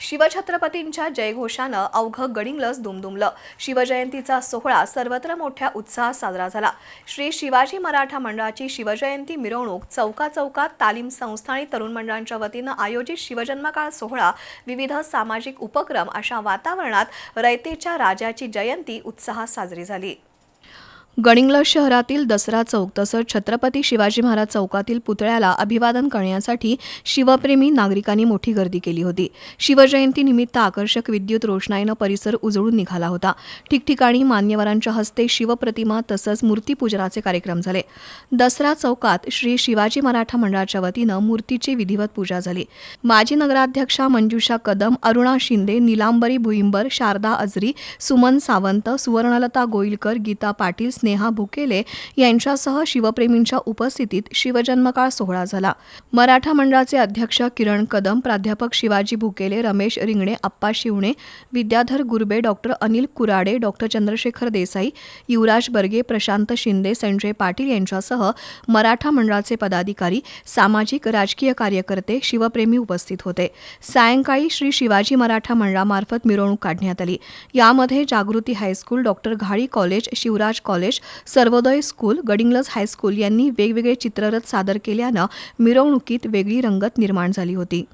शिवछत्रपतींच्या जयघोषानं अवघं गडिंगलज दुमदुमलं. शिवजयंतीचा सोहळा सर्वत्र मोठ्या उत्साहात साजरा झाला. श्री शिवाजी मराठा मंडळाची शिवजयंती मिरवणूक चौका चौकात तालीम संस्था आणि तरुण मंडळांच्या वतीनं आयोजित शिवजन्मकाळ सोहळा विविध सामाजिक उपक्रम अशा वातावरणात रयतेच्या राजाची जयंती उत्साहात साजरी झाली. गडिंग्लज शहरातील दसरा चौक तसंच छत्रपती शिवाजी महाराज चौकातील पुतळ्याला अभिवादन करण्यासाठी शिवप्रेमी नागरिकांनी मोठी गर्दी केली होती. शिवजयंतीनिमित्त आकर्षक विद्युत रोषणाईनं परिसर उजळून निघाला होता. ठिकठिकाणी मान्यवरांच्या हस्ते शिवप्रतिमा तसंच मूर्तीपूजनाचे कार्यक्रम झाले. दसरा चौकात श्री शिवाजी मराठा मंडळाच्या वतीनं मूर्तीची विधिवत पूजा झाली. माजी नगराध्यक्षा मंजुषा कदम अरुणा शिंदे निलांबरी भुईंबर शारदा अजरी सुमन सावंत सुवर्णलता गोईलकर गीता पाटील नेहा भुकेले यांच्यासह शिवप्रेमींच्या उपस्थितीत शिवजन्मकाळ सोहळा झाला. मराठा मंडळाचे अध्यक्ष किरण कदम प्राध्यापक शिवाजी भुकेले रमेश रिंगणे आप्पा शिवणे विद्याधर गुरबे डॉक्टर अनिल कुराडे डॉक्टर चंद्रशेखर देसाई युवराज बर्गे प्रशांत शिंदे संजय पाटील यांच्यासह मराठा मंडळाचे पदाधिकारी सामाजिक राजकीय कार्यकर्ते शिवप्रेमी उपस्थित होते. सायंकाळी श्री शिवाजी मराठा मंडळामार्फत मिरवणूक काढण्यात आली. यामध्ये Jagruti high school doctor Ghadi college Shivraj college college Sarvoday school Gadhinglaj high school यांनी वेगवेगळे चित्ररथ सादर केल्यानं मिरवणुकीत वेगळी रंगत निर्माण झाली होती.